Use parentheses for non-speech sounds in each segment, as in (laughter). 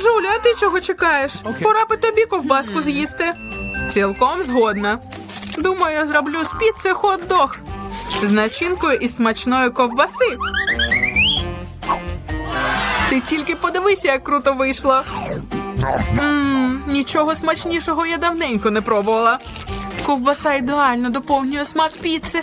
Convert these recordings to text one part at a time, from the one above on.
Джуля, а ти чого чекаєш? Пора би тобі ковбаску з'їсти. Цілком згодна. Думаю, я зроблю з піци хот-дог з начинкою із смачної ковбаси. Ти тільки подивися, як круто вийшло. Мм, нічого смачнішого я давненько не пробувала. Ковбаса ідеально доповнює смак піци.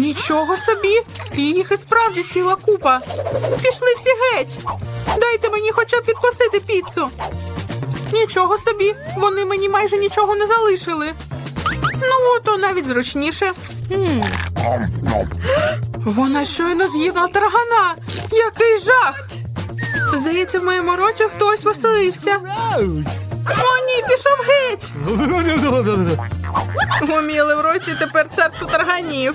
Нічого собі, їх і справді ціла купа. Пішли всі геть. Дайте мені хоча б відкусити піцу. Нічого собі, вони мені майже нічого не залишили. Ну, то навіть зручніше. Вона щойно з'їла таргана. Який жах! Здається, в моєму роті хтось веселився. О, ні, пішов геть. (laughs) Гоміли в році тепер царство тарганів.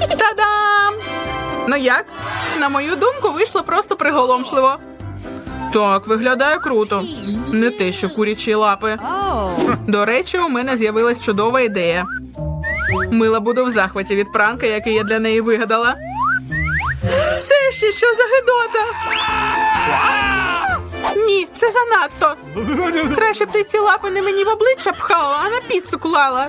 Та-дам! Ну як? На мою думку, вийшло просто приголомшливо. Так, виглядає круто. Не те, що курячі лапи. До речі, у мене з'явилась чудова ідея. Мила буде в захваті від пранка, який я для неї вигадала. Це ще що за гидота? Ні, це занадто. Краще б ти ці лапи не мені в обличчя пхала, а на піцу клала.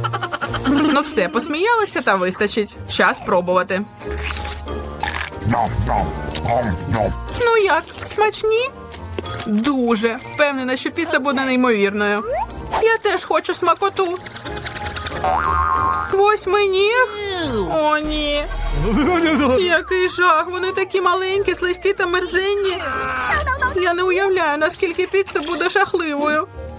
Ну все, посміялися та вистачить. Час пробувати. Ну як, смачні? Дуже. Впевнена, що піца буде неймовірною. Я теж хочу смакоту. Восьминіг? О, ні. Який жах, вони такі маленькі, слизькі та мерзенні. Я не уявляю, наскільки піца буде жахливою.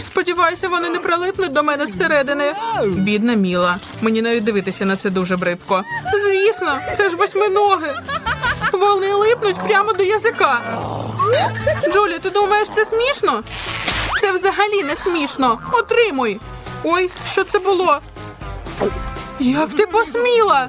Сподіваюся, вони не прилипнуть до мене зсередини. Бідна Міла. Мені навіть дивитися на це дуже бридко. Звісно, це ж восьминоги. Вони липнуть прямо до язика. Джулі, ти думаєш, це смішно? Це взагалі не смішно. Отримуй. Ой, що це було? Як ти посміла?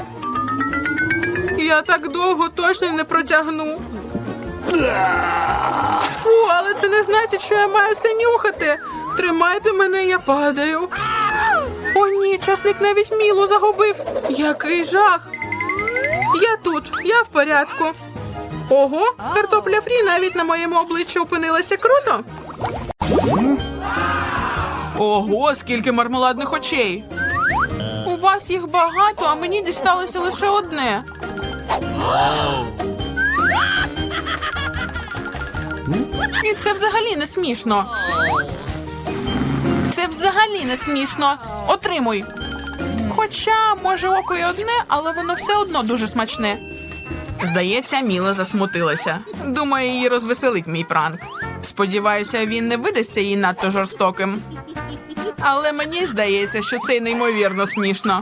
Я так довго точно не протягну. Фу, але це не значить, що я маю це нюхати. Тримайте мене, я падаю. О, ні, часник навіть мілу загубив. Який жах. Я тут, я в порядку. Ого, картопля фрі навіть на моєму обличчі опинилася круто. Ого, скільки мармеладних очей. У вас їх багато, а мені дісталося лише одне. І це взагалі не смішно. Це взагалі не смішно. Отримуй. Хоча, може, око й одне, але воно все одно дуже смачне. Здається, Міла засмутилася. Думаю, її розвеселить мій пранк. Сподіваюся, він не видасться їй надто жорстоким. Але мені здається, що це неймовірно смішно.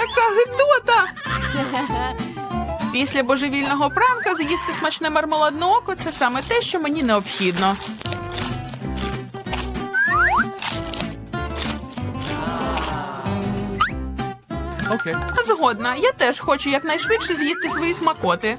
Яка гидота! Після божевільного пранка з'їсти смачне мармеладне око це саме те, що мені необхідно. Okay. Згодна, я теж хочу якнайшвидше з'їсти свої смакоти.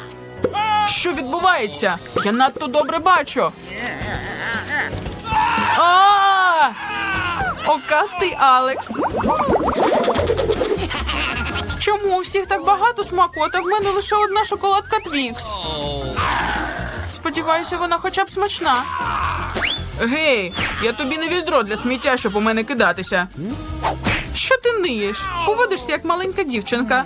Що відбувається? Я надто добре бачу. А! Окастий Алекс. Чому у всіх так багато смакот, а в мене лише одна шоколадка Твікс? Сподіваюся, вона хоча б смачна. Гей, я тобі не відро для сміття, щоб у мене кидатися. Що ти ниєш? Поводишся як маленька дівчинка.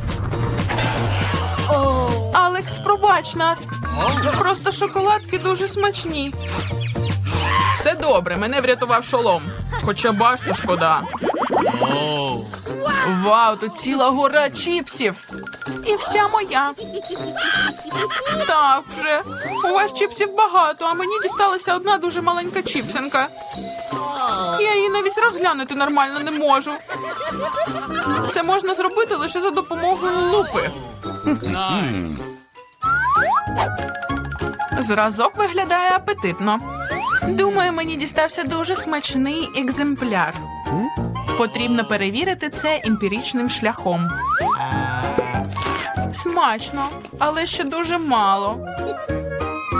Алекс, пробач нас. Просто шоколадки дуже смачні. Все добре, мене врятував шолом. Хоча башту шкода. Вау, тут ціла гора чіпсів. І вся моя. Так вже. У вас чіпсів багато, а мені дісталася одна дуже маленька чіпсинка. Я її навіть розглянути нормально не можу. Це можна зробити лише за допомогою лупи. Зразок виглядає апетитно. Думаю, мені дістався дуже смачний екземпляр. Потрібно перевірити це емпіричним шляхом. Смачно, але ще дуже мало.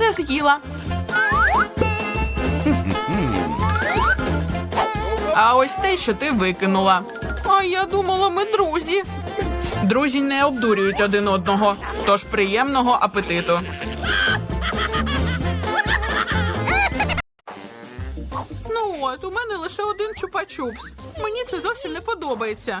Все з'їла. А ось те, що ти викинула. А я думала, ми друзі. Друзі не обдурюють один одного, тож приємного апетиту. Ну от, у мене лише один чупа-чупс. Мені це зовсім не подобається.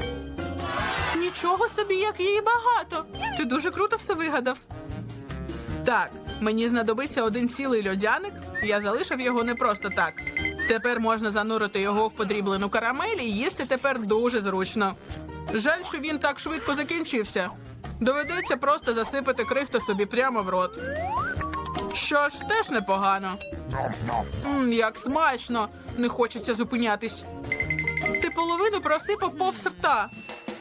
Нічого собі, як її багато. Ти дуже круто все вигадав. Так, мені знадобиться один цілий льодяник. Я залишив його не просто так. Тепер можна занурити його в подріблену карамель і їсти тепер дуже зручно. Жаль, що він так швидко закінчився. Доведеться просто засипати крихту собі прямо в рот. Що ж, теж непогано. Мм, як смачно! Не хочеться зупинятись. Ти половину просипав повз рта.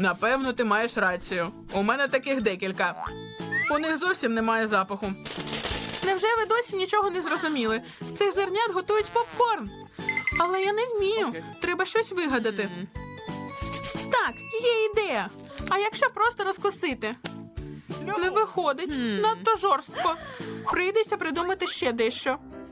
Напевно, ти маєш рацію. У мене таких декілька. У них зовсім немає запаху. Невже ви досі нічого не зрозуміли? З цих зернят готують попкорн. Але я не вмію. Треба щось вигадати. Так, є ідея. А якщо просто розкусити? Не виходить, надто жорстко. Прийдеться придумати ще дещо.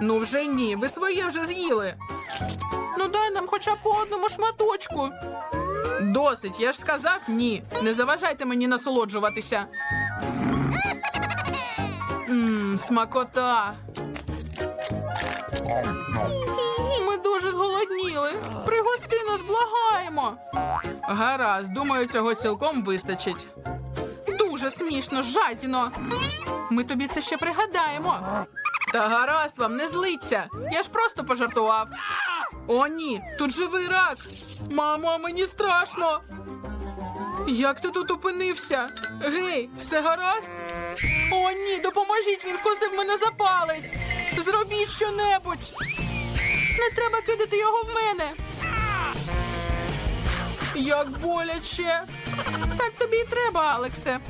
Ну вже ні, ви своє вже з'їли. Ну дай нам хоча б по одному шматочку. Досить, я ж сказав ні. Не заважайте мені насолоджуватися. Мм, смакота. Ми дуже зголодніли. Пригости нас, благаємо. Гаразд, думаю, цього цілком вистачить. Дуже смішно, жадіно. Ми тобі це ще пригадаємо. Та гаразд вам, не злиться. Я ж просто пожартував. О, ні, тут живий рак. Мамо, мені страшно. Як ти тут опинився? Гей, все гаразд? О, ні, допоможіть, він вкусив мене за палець. Зробіть щонебудь. Не треба кидати його в мене. Як боляче. Так тобі і треба, Алексе.